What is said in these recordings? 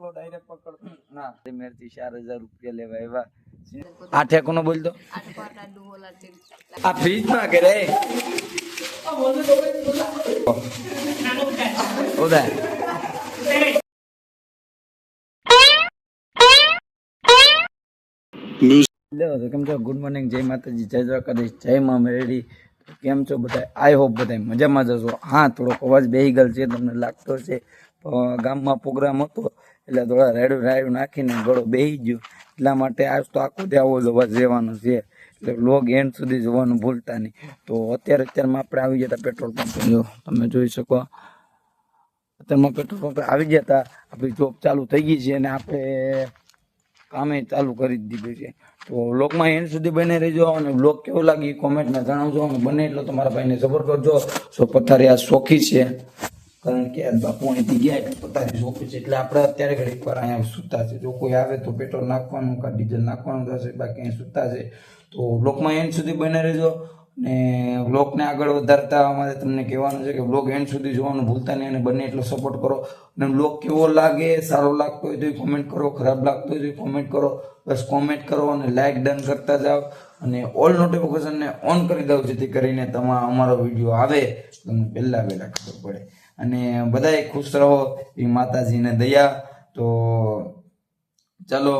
આટલો ડાયરેક્ટ પકડતો. ના મેરથી ચાર હજાર રૂપિયા લેવા એવા આ ઠેકોનો બોલતો આ ફ્રીજમાં કે રે? કેમ છો? ગુડ મોર્નિંગ જય માતાજી જય દ્વારકાધીશ જય મા મેરડી. કેમ છો બધા આઈ હોપ બધા મજામાં જશો હા થોડોક અવાજ બેહી ગયેલ છે તમને લાગતો છે ગામમાં પ્રોગ્રામ હતો. એટલે થોડા રાયડું રાયડું નાખીને ઘોડો બેહી ગયો. એટલા માટે આજ તો આખો આવો જ અવાજ રહેવાનો છે. એટલે લોગ એન્ડ સુધી જોવાનું ભૂલતા નહીં. તો અત્યારે અત્યારમાં આપણે આવી જતા પેટ્રોલ પંપ જો, તમે જોઈ શકો. અત્યારમાં પેટ્રોલ પંપે આવી ગયા હતા. આપણી જોબ ચાલુ થઈ ગઈ છે અને આપણે કામે ચાલુ કરી દીધું છે. તો બ્લોગમાં એન્ડ સુધી બને રહેજો અને બ્લોગ કેવો લાગી કોમેન્ટમાં જણાવજો. અને બને એટલો તમારા ભાઈને સપોર્ટ કરજો. સો પથારી આ શોખી છે. કારણ કે બાપુ અહીંથી ગયા એટલે પથારી શોખી છે. એટલે આપણે અત્યારે ઘડીક વાર અહીંયા સૂતા છે. જો કોઈ આવે તો પેટ્રોલ નાખવાનું કાં ડીઝલ નાખવાનું થશે, બાકી અહીં સૂતા છે. તો બ્લોગમાં એન્ડ સુધી બને રહેજો ને બ્લોગને આગળ વધારતા અમારે તમને કહેવાનું છે કે બ્લોગ એન્ડ સુધી જોવાનું ભૂલતા નહીં અને બંને એટલો સપોર્ટ કરો. અને બ્લોગ કેવો લાગે, સારો લાગતો હોય તો કોમેન્ટ કરો, ખરાબ લાગતો હોય તો કોમેન્ટ કરો. બસ કોમેન્ટ કરો અને લાઇક ડન કરતા જાઓ. અને ઓલ નોટિફિકેશનને ઓન કરી દઉં જેથી કરીને તમારો અમારો વીડિયો આવે. તમને પહેલાં પહેલાં ખબર પડે. અને બધાએ ખુશ રહો એ માતાજીને દયા. તો ચાલો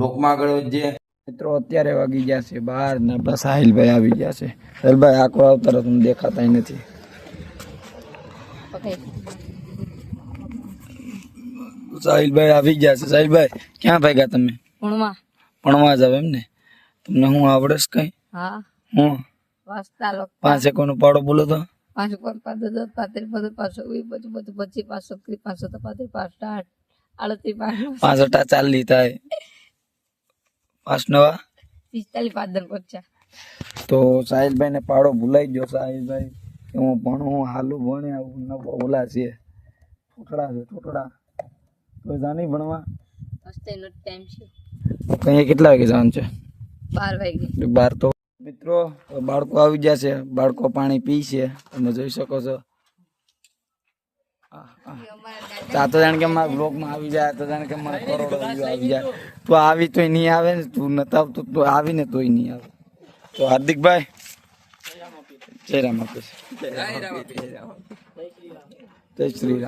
લોકમાં આગળ વધીએ. મિત્રો અત્યારે વાગી ગયા છે બહાર ને બસ સાહિલભાઈ આવી ગયા છે. સાહિલભાઈ આખો આવતા તમને દેખાતા નથી. સાહિલભાઈ આવી ગયા છે. સાહિલભાઈ ક્યાં ભાગ્યા તમે? ભણવા. ભણવા જાવ એમ ને? તમને હું આવડે કઈ? હા. હું? વાંચતા લોકો. પાંચ એકોનો પાડો બોલો તો. પાંચ ઉપર પાંચ દસ પાંત્રીસ પાછો વીસ પછી બધું પચીસ પાંચસો ત્રીસ પાંચસો તો પાંત્રીસ પાંચ આઠ આડત્રીસ પાંચ પાંચ અટા ચાલી થાય. પાંચ નવા? પિસ્તાલીસ પાંચ દસ પચાસ તો સાહિલભાઈ ને પાડો ભૂલાઈ ગયો સાહિલભાઈ. કે હું ભણું હાલું ભણે આવું ન ઓલા છે. ટોટડા છે ટોટડા. તો જાની ભણવા? ટાઈમ છે. કઈ કેટલા વાગે જવાનું છે? બાર વાગે. બાર તો મિત્રો બાળકો આવી ગયા છે. બાળકો પાણી પી છે. તમે જોઈ શકો છો. આ. તો જાણ કે મારા બ્લોગમાં આવી જાય તો જાણે કે મારા કરોડો આવી જાય. તું આવી તોય નહીં આવે ને, તું નતા આવતો, તું આવીને તોય નહીં આવે. તો હાર્દિકભાઈ, જય રામ આપીશ. જય શ્રી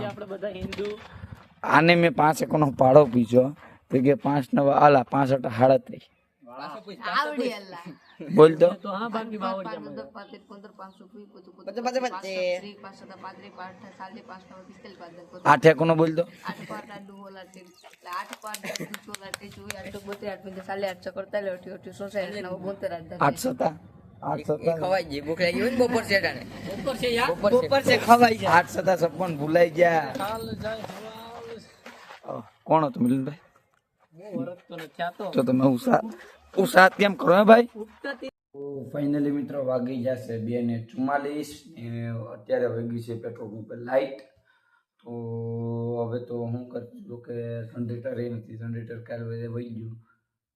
આને મેં પાંચ એકોનો પાડો પીછો તો કે પાંચ નવા આલા પાંચ અટા અલ્લા બોલ તો. પાંચ દસ પાંત્રીસ પંદર પાંચસો વીસ બધું બધું. ત્રીસ પાંચસો તો પાંત્રીસ પાંચ સાડી પાંચ નવ પિસ્તાલીસ પાંચ દસ આઠ બોલ તો. આઠ આઠ આઠ આઠ આઠસો તા આઠ આઠ આઠ આઠ ભૂલાઈ ગયા. કોણ હતું મિલનભાઈ? તો. તમે ઉષા ઉષા કેમ કરો ભાઈ? ફાઇનલી મિત્રો વાગી જશે બે ને ચુમ્માલીસ ને અત્યારે વાગી છે પેટ્રોલ પંપે લાઇટ તો હવે તો હું કરશું છું કે જનરેટર એ નથી જનરેટર કાલ બધે વહી ગયું.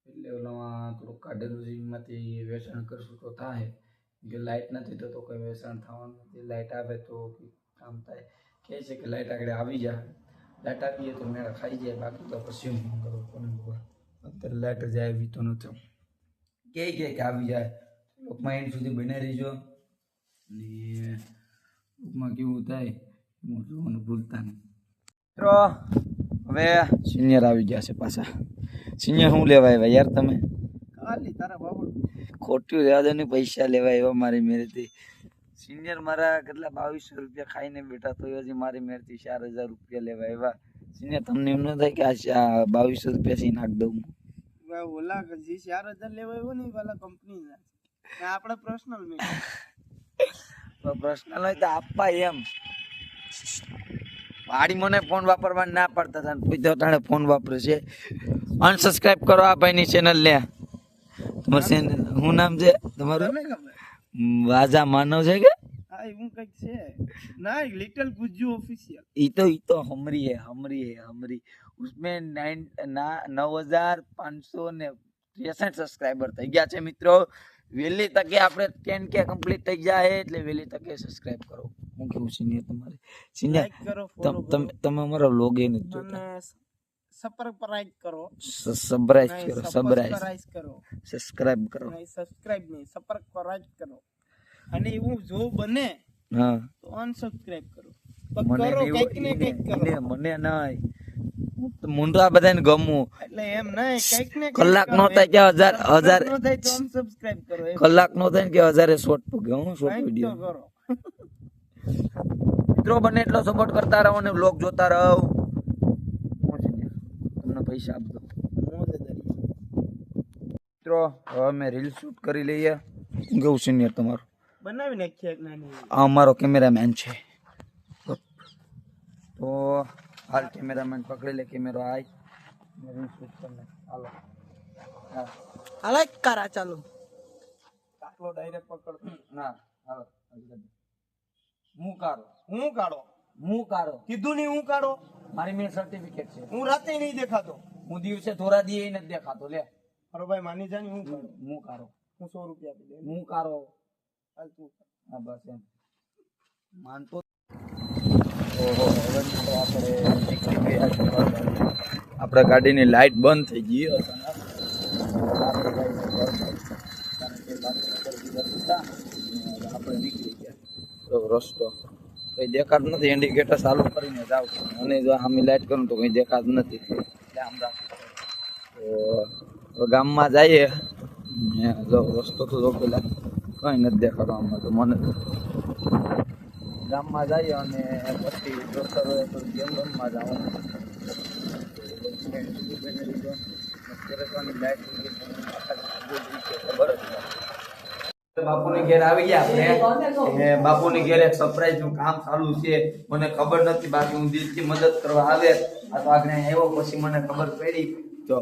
એટલે ઓલામાં થોડુંક કાઢેલું છે, એમાંથી વેચાણ કરશું તો થાય. કે લાઇટ નથી તો તો કોઈ વેચાણ થવાનું નથી. લાઇટ આવે તો કામ થાય. કહે છે કે લાઇટ આગળ આવી જાય લાઇટ આવીએ તો મેળા ખાઈ જાય, બાકી તો પછી હું કરું? કોને અત્યારે લાઇટ જાય એવી તો નથી. કે કે કે આવી જાય. લોકમાં એન્ડ સુધી બને રહીજો. અને લોકમાં કેવું થાય હું જોવાનું ભૂલતા નહીં. મિત્રો હવે સિનિયર આવી ગયા છે પાછા. સિનિયર શું લેવા આવ્યા યાર તમે? ખાલી તારા બાબુ. ખોટું રહેવા દો ને પૈસા લેવા આવ્યા મારી મેરેથી સિનિયર મારા કેટલા બાવીસો રૂપિયા ખાઈને બેઠા તો હજી મારી મેરથી ચાર હજાર રૂપિયા લેવા આવ્યા. સિનિયર તમને એમ ન થાય કે આ બાવીસો રૂપિયા સી નાખ દઉં? ઓલા જે ચાર હજાર લેવા આવ્યો ને પેલા કંપની ના આપણે પર્સનલ મેં તો પર્સનલ હોય તો આપવા એમ. વાડી મને ફોન વાપરવા ના પડતા હતા ને કોઈ તાણે ફોન વાપરે છે. અનસબસ્ક્રાઇબ કરો આ ભાઈની ચેનલ લે તમારું ચેનલ શું? નામ છે? તમારું? વાજા માનવ છે કે? હા એવું કઈક છે ના લિટલ ગુજ્જુ ઓફિશિયલ ई तो ई तो हमरी है हमरी है हमरी उसमें नाइन ना नौ हजार પાંચસો ને ત્રેસઠ સબસ્ક્રાઈબર થઈ ગયા છે મિત્રો વહેલી તકે આપણે ટેન કે કમ્પ્લીટ થઈ ગયા છે એટલે વહેલી તકે સબસ્ક્રાઇબ કરો હું કેવું સિનિયર તમારે સિનિયર લાઈક કરો તમ- ફોલો તમે તમે અમારો લોગ એ નથી જોતા અને સબસ્ક્રાઇબ કરો સબરાઈઝ નહીં, કરો સબરાઈઝ સબસ્ક્રાઇબ કરો સબસ્ક્રાઇબ કરો નહીં સબસ્ક્રાઇબ નહીં સબસ્ક્રાઇબ કરો અને એવું જો બને હા. તો અનસબસ્ક્રાઇબ કરો. મને ને મને નહીં મુંડરા બધાને ગમું. એટલે એમ ને કલાક નો થાય કે હજાર હજાર નો થાય તો અનસબસ્ક્રાઇબ કરો કલાક નો થાય કે હજારે શોર્ટ પૂગે હું શોર્ટ વિડિયો તો કરો. મિત્રો બને એટલો સપોર્ટ કરતા રહો અને બ્લોગ જોતા રહો. તમને પૈસા આપજો મિત્રો હવે અમે રીલ શૂટ કરી લઈએ. કેવું સિનિયર તમારું? બનાવી નાખીએ એક નાની આ અમારો કેમેરામેન છે. તો હાલ કેમેરામેન પકડી લે કેમેરો આય મેરી શૂટ કરી લે હાલો. હા. હાલાક કરા ચાલો. કાકલો ડાયરેક્ટ પકડ ના હાલો. હું કાઢો? હું કાઢો? હું કાઢો? કીધું નહીં હું કાઢો? મારી મેં સર્ટિફિકેટ છે. હું રાતે નહીં દેખાતો. હું દિવસે થોડા દીએ નથી દેખાતો. લે. મારો ભાઈ માની જા હું કાઢો. હું કાઢો. હું સો રૂપિયા આપી દે હું કાઢો. હાલ તું. હા બસ એમ. માનતો આપણે ગાડીની લાઈટ બંધ થઈ ગઈ આપણે નીકળી ગયા તો રસ્તો કઈ દેખાત નથી ઇન્ડિકેટર ચાલુ કરીને જાવ અને જો આમી લાઈટ કરું તો કઈ દેખાત નથી. એટલે આમ તો ગામમાં જઈએ. જો રસ્તો તો જો પેલા કઈ નથી દેખાતો આમાં તો મને. ગામમાં જઈએ અને પછી દોસ્તરો હોય તો ગેમ રમવા જવાનું બાપુની ઘેર આવી ગયા આપણે. બાપુની ઘેર એક સરપ્રાઈઝનું કામ ચાલુ છે. મને ખબર નથી બાકી હું દિલથી મદદ કરવા આવે. આ તો આગળ આવ્યો પછી મને ખબર પડી. તો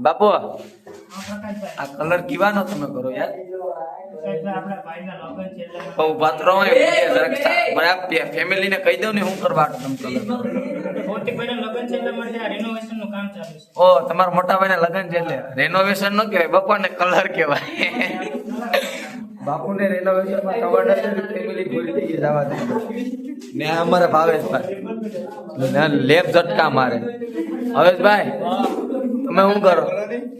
બાપુ, આ કલર કીવાનો તમે કરો યાર. બહુ પાત્રો મને આ ફે- ને કહી દઉં ને હું કરવા તમે કલર ઓ, તમારા મોટા ભાઈ લગ્ન છે એટલે. રેનોવેશન નો કહેવાય, બપોરને કલર કહેવાય. બાપુને રેનોવેશનમાં ખબર નથી ફેમિલી ને આ ભાવેશભાઈ. ને ઝટકા મારે. હવેશભાઈ તમે શું કરો?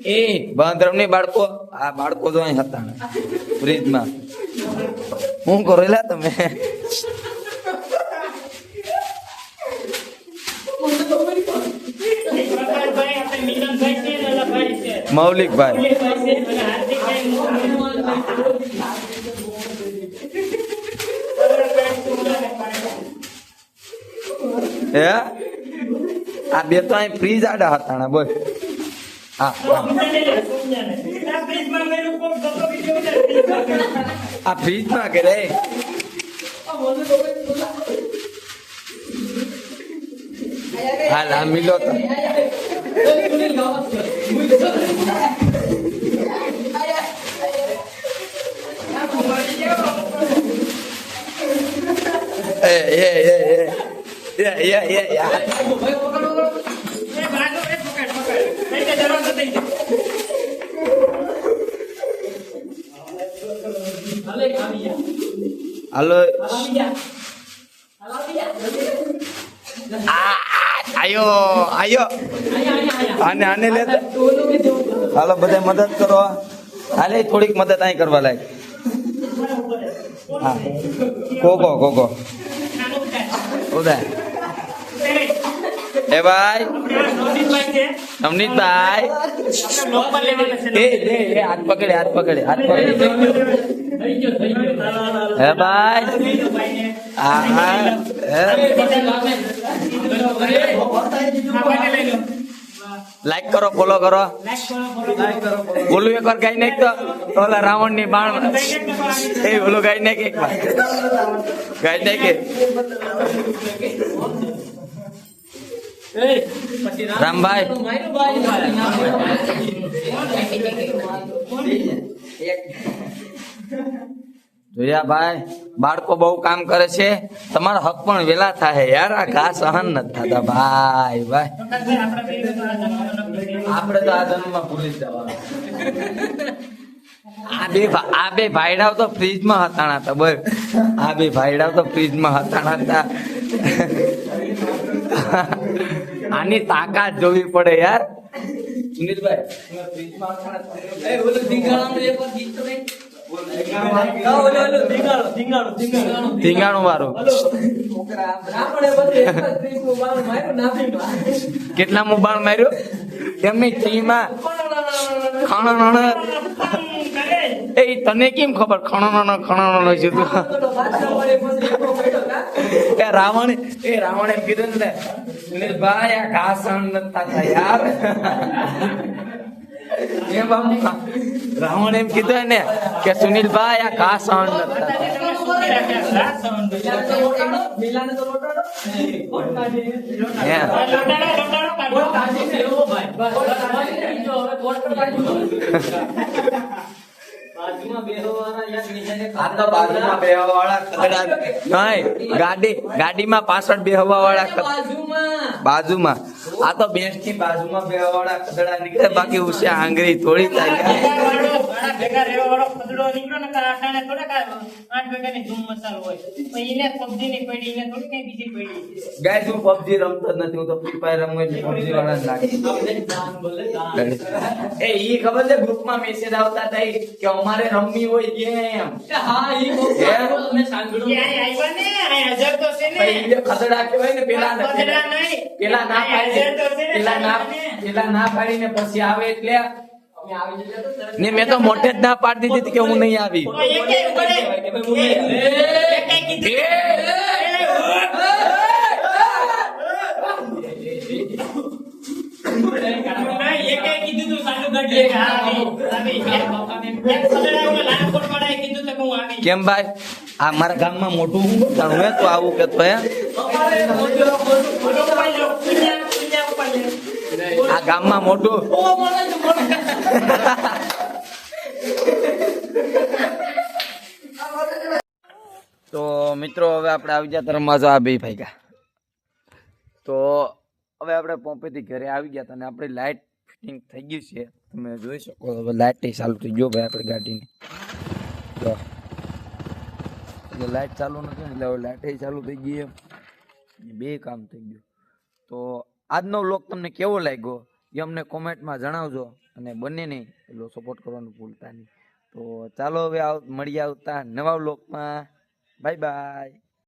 એ બાંધરમની બાળકો આ બાળકો તો અહીં હતા ફ્રીજમાં. શું કરો એલા તમે. મૌલિકભાઈ. હે? આ બે તો અહીં ફ્રીજ આડા હતા બોલ. A pisma queréis. A la milota. Eh, eh, eh, eh. આ, આયો આયો આને આને લે હાલો બધા મદદ કરો હાલે થોડીક મદદ અહીં કરવા લાયક. હા. કોકો કોકો ઉદય એ ભાઈ. નવનીતભાઈ એ એ એ હાથ પકડે હાથ પકડે હાથ પકડે. હે ભાઈ. હા હા. લાઈક કરો ફોલો કરો. બોલું એક વાર ગાઈ નાખ તો ઓલા રાવણની બાણ એ બોલું ગાઈ નાખ એક વાર. ગાઈ નાખે. રામભાઈ. જોયા ભાઈ બાળકો બહુ કામ કરે છે. તમારા હક પણ વેલા થાય યાર. આ ઘા સહન નથી થતા. ભાઈ ભાઈ. આપણે તો આ જન્મમાં ભૂલી જવાનું. આ બે આ બે ભાઈડાઓ તો ફ્રીજમાં હતાણા હતા. બોલ. આ બે ભાઈડાઓ તો ફ્રીજમાં હતાણા હતા. આની તાકાત જોવી પડે યાર. કેટલા મોબાઈલ માર્યું એમની ટીમાં ખણ એ તને કેમ ખબર? ખણ ખણ છે તું. એ રાવણ એ રાવણ એમ કીધું ને નિર્ભય ઘાસણ નતા થતા યાર. એમ આમ રાવણ એમ કીધું ને કે થતા હે. આ વાળા ખતરા નહીં ગાડી ગાડીમાં પાછળ બેહવા વાળા બાજુમાં. આ તો બેસની બાજુમાં બેહવા વાળા કદડા નીકળે. બાકી ઉસે આંગળી થોડી થાય. ખદડો નીકળ્યો ને કાં અટાણે થોડા કાં આઠ વાગ્યાની ધૂમ મસાલ હોય. એને પબજી ની પડી એને થોડી કઈ બીજી પડી. ગાય હું પબજી રમતો જ નથી હું તો ફ્રી ફાયર રમું એટલે પબજી વાળા જ લાગે. એ ઈ ખબર છે ગ્રુપમાં મેસેજ આવતા હતા કે અમારે રમવી હોય કેમ ક્યારે આવ્યા ને? આ હાજર તો છે ને? પછી ઈ ખતરા કહેવાય ને પેલા ખતડા નહીં. પેલા ના પાડી ને પેલા ના પેલા ના પાડીને પછી આવે એટલે ને મેં તો મોટે જ ના પાડી દીધી કે હું નહીં આવી તો તું કે તો કે. કેમ ભાઈ આ મારા ગામમાં મોટું હું હે તો આવું કેતો હે આ ગામમાં મોટું. તો મિત્રો, હવે આપણે આવી ગયા તરફમાં જો આ બે ભાઈ તો હવે આપણે પોંપેથી ઘરે આવી ગયા અને આપણી લાઇટ ફિટિંગ થઈ ગયું છે. તમે જોઈ શકો હવે લાઇટ ચાલુ થઈ ગયો ભાઈ આપણી ગાડીની. તો એટલે લાઇટ ચાલુ નથી, એટલે હવે લાઇટ ચાલુ થઈ ગઈ. બે કામ થઈ ગયું. તો આજનો વ્લોગ તમને કેવો લાગ્યો એ અમને કોમેન્ટમાં જણાવજો અને બંનેને એટલો સપોર્ટ કરવાનું ભૂલતા નહીં. તો ચાલો હવે આવ મળી આવતા નવા વ્લોગમાં બાય બાય